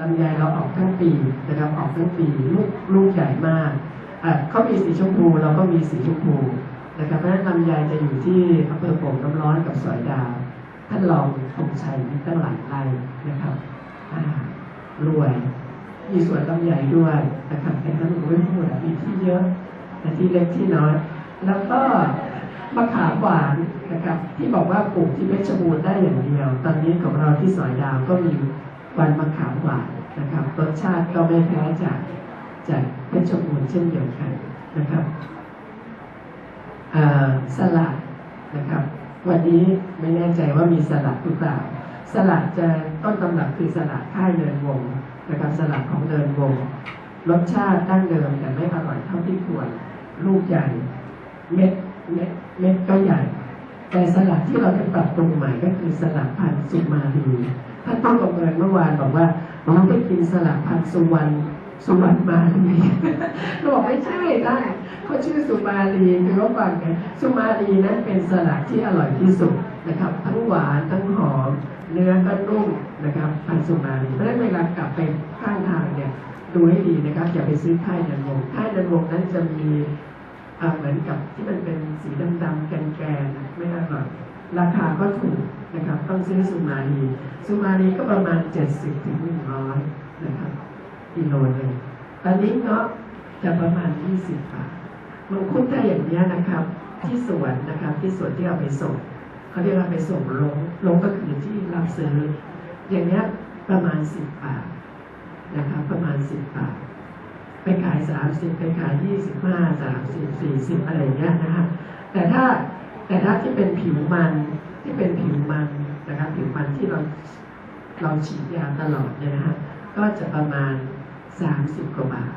ลำไยเราออกทั้งปีนะครับออกทั้งปีลูกลูกใหญ่มากอะเขามีสีชมพูเราก็มีสีชมพูนะครับเพราะฉะนั้นลำไยจะอยู่ที่อำเภอโป่งน้ำร้อนกับสอยดาวท่านลองธงชัยมีตั้งหลายไร่นะครับรวยมีสวนลำไยด้วยนะครับแต่ท่านไม่พูดอะมีที่เยอะแต่ที่เล็กที่น้อย แล้วก็มะขามหวานนะครับ ที่บอกว่าปลูกที่เพชรบูรณ์ได้อย่างเดียว ตอนนี้ของเราที่สอยดาวก็มีวันมะขาม หวานนะครับรสชาติก็ไม่แพ้จากจากเพชรบูรณ์เช่นเดียวกันนะครับสลัดนะครับ วันนี้ไม่แน่ใจว่ามีสลัดหรือเปล่า สลัดจะต้นตำรับคือสลัดค่ายเดินวงนะครับสลัดของเดินวง รสชาติดั้งเดิมแต่ไม่อร่อยเท่าที่ควรลูกใหญ่เม็ดเม็ดเม็ดก็ใหญ่ แต่สลัดที่เราจะปรับปรุงใหม่ก็คือสลัดพันธุ์สุมาลี ท่านต้องประเมินเมื่อวานบอกว่าน้องไปกินสลัดพันธุ์สุวรรณสุวรรณมาลีเราบอกไม่ใช่ได้เขาชื่อสุมาลีคือว่าฟังกันสุมาลีนั้นเป็นสลัดที่อร่อยที่สุดนะครับ ทั้งหวานทั้งหอม เนื้อก็นุ่มนะครับพันสุมาลีเพราะฉะนั้นเวลากลับไปข้างทางเนี่ยดูให้ดีนะครับอย่าไปซื้อค่ายนันวงค่ายนันวงนั้นจะมีเหมือนกับที่มันเป็นสีดำๆแกนๆไม่อร่อยราคาก็ถูก นะครับต้องซื้อสุมาลีสุมาลีก็ประมาณ 70ถึง100นะครับกิโลหนึงตอนนี้เนาะจะประมาณ 20บาทมังคุดถ้าอย่างเนี้ยนะครับ ที่สวนนะครับที่สวนที่เอาไปส่งเขาเรียกว่าไปส่งลงลงก็คือที่รับซื้อ อย่างเนี้ยประมาณ 10บาทนะครับประมาณ 10บาทไปขายสามสิบไปขายยี่สิบห้าสามสิบสี่สิบอะไรอย่างเงี้ยนะฮะแต่ถ้าแต่ถ้าที่เป็นผิวมัน ที่เป็นผิวมันนะครับผิวมันที่เราเราฉีดยาตลอดเนี่ยนะฮะก็จะประมาณสามสิบกว่าบาท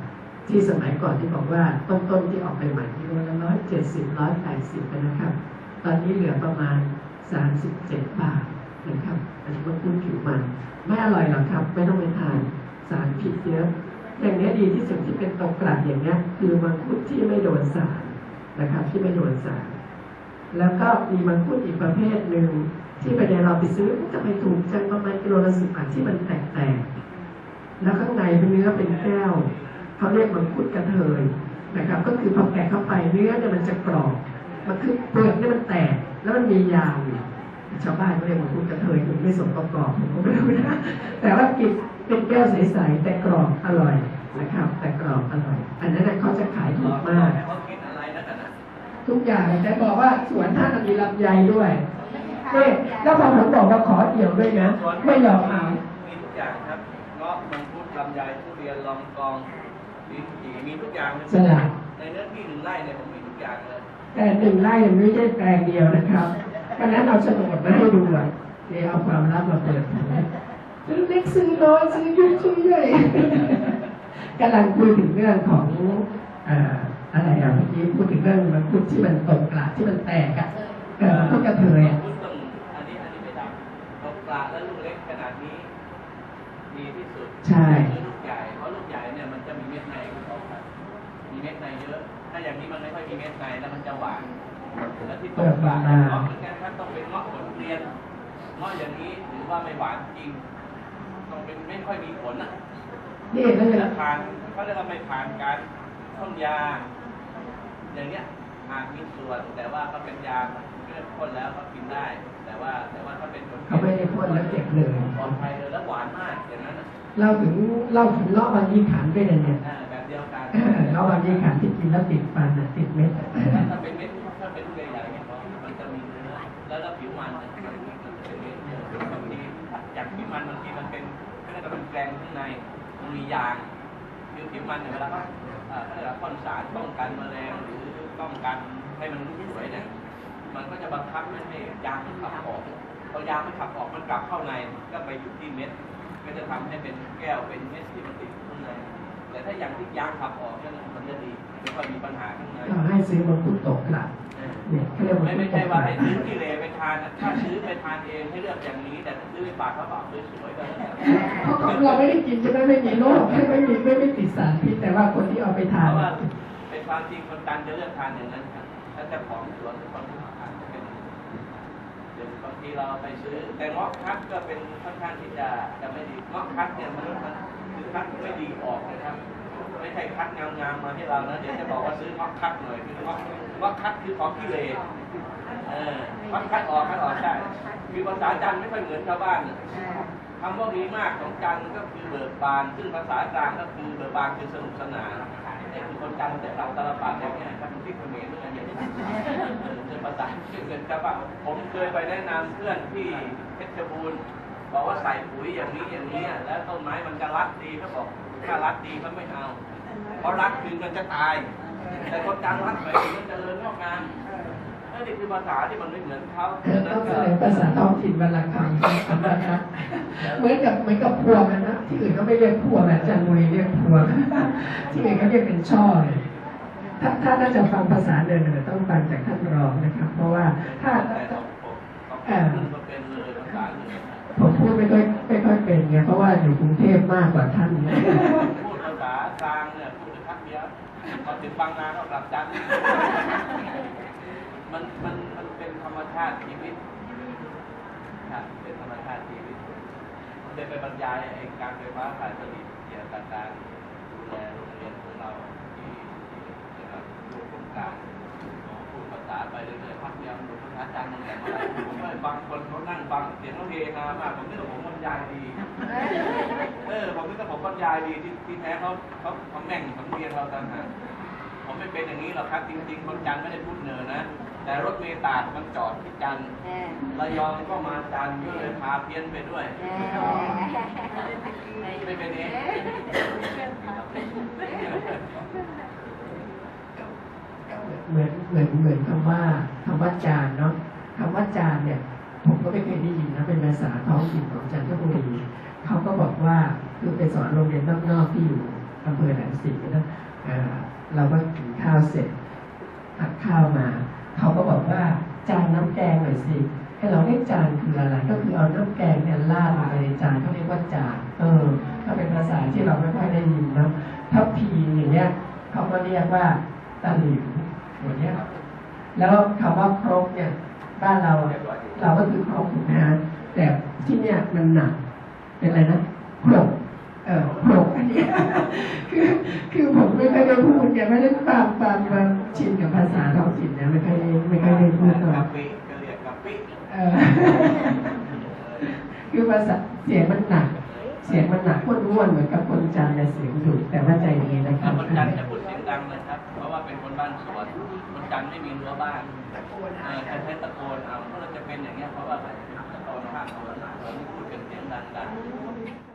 ที่สมัยก่อนที่บอกว่าต้นต้นๆที่ออกไปใหม่ที่ลละร้อยเจ็ดสิบร้อยแปดสิบนะครับ ตอนนี้เหลือประมาณสามสิบเจ็ดบาทนะครับอันนี้ก็พูดผิวมันไม่อร่อยหรอกครับ ไม่ต้องไปทานสารพิษเยอะอย่างนี้ดีที่สุดที่เป็นตกกลัดอย่างเนี้ยคือมังคุดที่ไม่โดนสารนะครับที่ไม่โดนสาร แล้วก็มีมังคุดอีกประเภทหนึ่งที่ไปในเราไปซื้อจะไปถูกจังประมาณกิโลละสิบบาทที่มันแตกๆแล้วข้างในเป็นเนื้อเป็นแก้วเขาเรียกมังคุดกระเทยนะครับ ก็คือพอแกะเข้าไปเนื้อเนี่ยมันจะกรอบมันคือเปลือกเนี่ยมันแตกแล้วมันมียาวอยู่ชาวบ้านก็เรียกมังคุดกระเทยคือไม่สมประกอบผมก็ไม่รู้นะแต่ว่ากินเป็นแก้วใสๆแต่กรอบอร่อยนะครับ แต่กรอบอร่อย อันนั้นเขาจะขายถูกมาก ทุกอย่างแต่บอกว่าสวนท่านมีลำไยด้วยนี่แล้วพอผมบอกว่าขอเดี่ยวด้วยนะ ไม่ยอมเอามีทุกอย่างครับเงาะมังคุดลำไยทุเรียนลองกองลิ้นจี่มีทุกอย่างเลยสลัดในเนื้อที่หนึ่งไร่เนี่ยผมมีทุกอย่างเลยแต่หนึ่งไร่มันไม่ใช่แปลงเดียวนะครับเพราะฉะนั้นเอาโฉนดมาให้ดูอะเดี๋ยวเอาความลับมาเปิดเผยซื้อเล็กซื้อน้อยซื้อยุ่งซื้อใหญ่กำลังคุยถึงเรื่องของเอ่อ อะไรอะเมื่อกี้พูดถึงเรื่องมันคุดที่มันตกกระที่มันแตกอะเออมันก็กระเทยอะพุดต้องอันนี้อันนี้ไม่ดำตกปลาแล้วลูกเล็กขนาดนี้ดีที่สุดใช่คือลูกใหญ่เพราะลูกใหญ่เนี่ยมันจะมีเม็ดในมีเม็ดในเยอะ ถ้าอย่างนี้มันไม่ค่อยมีเม็ดในแล้วมันจะหวานแล้วที่ตกปลาเงาะเหมือนกันครับต้องเป็นเงาะผลเรียนเงาะอย่างนี้ถือว่าไม่หวานจริงต้องเป็นไม่ค่อยมีผลอะนี่แล้วเนี่ยแล้วผ่านเขาเรียกว่าไม่ผ่านการพ่นยา อย่างเนี้ยอาจมีส่วนแต่ว่าเขาเป็นยาเลือดพ่นแล้วเขากินได้ แต่ว่าแต่ว่าถ้าเป็นคนเขาไม่ได้พ่นแล้วเก็บเลยปลอดภัยเลยแล้วหวานมากอย่างนั้นน่ะเราถึงเราถึงเลาะบางยี่ขันด้วยนะเนี่ยอ่าแบบเดียวกันเออเลาะบางยี่ขันที่กินแล้วติดฟันนะติดเม็ดอะถ้าเป็นเม็ดถ้าเป็นลูกใหญ่ๆเนี่ยมันจะมีเนื้อแล้วก็ผิวมันเนี่ยมันจะเป็นเม็ดเยอะบางทีจากผิวมันบางทีมันเป็นก็เรียกว่าเป็นแกลนข้างในมันมียาง ผิวผิวมันเนี่ยเวลาเขาเอ่อเขาเรียกว่าพ่นสารป้องกันแมลงหรือป้องกันให้มันสวยเนี่ยมันก็จะบังคับไม่ให้ยางมันขับออกพอยางมันขับออกมันกลับเข้าในก็ไปอยู่ที่เม็ด ก็จะทำให้เป็นแก้วเป็นเม็ดที่มันติดข้างใน แต่ถ้าอย่างที่ยางขับออกเนี่ยมันจะดีไม่ค่อยมีปัญหาข้างในเราให้ซื้อมังคุดตกกลับเนี่ยเขาเรียกว่าไม่ไม่ใช่ว่าให้ซื้อที่เลไปทานนะถ้าซื้อไปทานเองให้เลือกอย่างนี้ แต่ถ้าซื้อไปฝากเขาบอกสวยๆก็แล้วแต่เพราะของเราไม่ได้กินจะได้ไม่มีโรคไม่มีไม่ไม่ติดสารพิษแต่ว่าคนที่เอาไปเพทานราะว่าเป็นความจริงคนการจะเลือกทานอย่างนั้นครับถ้าเจ้าของสวนหรือคนที่ทานจะเป็นเดี๋ยวเขาทีเราไปซื้อแต่งอกคัดก็เป็นค่อนข้างที่จะจะไม่ดีงอกคัดเนี่ยมันมัน คือคัดไม่ดีออกนะครับ ไม่ใช่คัดงามๆมาให้เรานะเดี๋ยวจะบอกว่าซื้องอกคัดหน่อยคืองอกงอกคัดคือของกิเลสเออคัดคัดออกคัดออกได้คือภาษาจันทร์ไม่ค่อยเหมือนชาวบ้านน่ะคำว่ามีมากของจันทร์ก็คือเบิกบาน ซึ่งภาษากลางก็คือเบิกบานคือสนุกสนานนี่คือคนจันทร์แต่เราตาลปัดอย่างเงี้ยครับที่เขมรเหมือนกันอย่างนี้เป็นภาษาที่เหมือนกับว่าผมเคยไปแนะนำเพื่อนที่เพชรบูรณ์ บอกว่าใส่ปุ๋ยอย่างนี้อย่างนี้แล้วต้นไม้มันจะรัดดีเขาบอกถ้ารัดดีเขาไม่เอาเพราะรักคือมันจะตาย แต่คนกลางรักไปมันเจริญงอกงามนี่คือภาษาที่มันไม่เหมือนเขาเออต้องเสนอภาษาท้องถิ่นวันละคำนะครับเหมือนกับเหมือนกับพวงนะนะที่อื่นก็ไม่เรียกพวงนะจันทบุรีเรียกพวงที่อื่นก็เรียกเป็นช่อเลยถ้าถ้าน่าจะฟังภาษาเดินๆต้องฟังจากท่านรองนะครับ เพราะว่าถ้า ผมพูดไม่ค่อยไม่ค่อยเป็นไงเพราะว่าอยู่กรุงเทพมากกว่าท่านพูดภาษากลางเนี่ยพูดได้พักเดียวพอถึงบางนาก็กลับจันมันมันมันเป็นธรรมชาติชีวิตครับเป็นธรรมชาติชีวิตผมได้ไปบรรยายไอ้การไฟฟ้าฝ่ายผลิตเกี่ยวกับการดูแลโรงเรียนของเราที่ที่นะครับรูปโครงการพูดภาษา ไปเรื่อยๆพักเดียวดูภาษาจันมันแต่เมื่อไหร่ผมก็บางคนเขานั่งฟังเสียงเขาเฮฮามากผมนึกว่าผมบรรยายดี เออผมนึกว่าผมบรรยายดีที่ที่แท้เขาเขาเขาแม่งสำเนียงเราต่างหากผมไม่เป็นอย่างนี้หรอกครับ จริง ๆ คนจันไม่ได้พูดเนือนะ แต่รถเมล์ตากมันจอดที่จันระยองก็มาจันก็เลยพาเพี้ยนไปด้วย ไม่ เหมือนเหมือนเหมือนคำว่าคำว่าจานเนาะคำว่าจานเนี่ย ผมก็ไม่เคยได้ยินนะเป็นภาษาท้องถิ่นของจันทบุรีเขาก็บอกว่าคือไปสอนโรงเรียนนอกๆที่อยู่อำเภอแหลมศรีนะเราก็กินข้าวเสร็จตักข้าวมาเขาก็บอกว่าจานน้ำแกงหน่อยสิให้เราเรียกจานคืออะไร ก็คือเอาน้ำแกงเนี่ยราดลงไปในจานเขาเรียกว่าจานเออก็เป็นภาษาที่เราไม่ค่อยได้ยินเนาะถ้าพีอย่างเงี้ยเขาก็เรียกว่าตะหลิว อย่างเงี้ยแล้วคำว่าครกเนี่ยบ้านเราเนี่ยเราก็คือครกถูกไหมฮะแต่ที่เนี่ยมันหนักเป็นอะไรนะครกเออครกอันเนี้ยคือคือผมไม่เคอยได้พูดเนี่ยไม่ได้ฟังฟังมาชินกับภาษาท้องถิ่นเนี่ยไม่เคอยไม่เคอยได้พูดหรอกกะปิก็เรียกกะปิเออคือภาษาเสียงมันหนัก เสียงมันหนักอ้วนๆเหมือนกับคนจันทร์เนี่ยเสียงดุแต่ว่าใจดีนะครับคนจันทร์จะพูดเสียงดังเลยครับ เพราะว่าเป็นคนบ้านสวนคนจันทร์ไม่มีรั้วบ้านเออใช้ใช้ตะโกนเอาเพราะเราจะเป็นอย่างเงี้ยเพราะว่าตะโกนข้างถนนเราไม่พูดเป็นเสียงดังๆ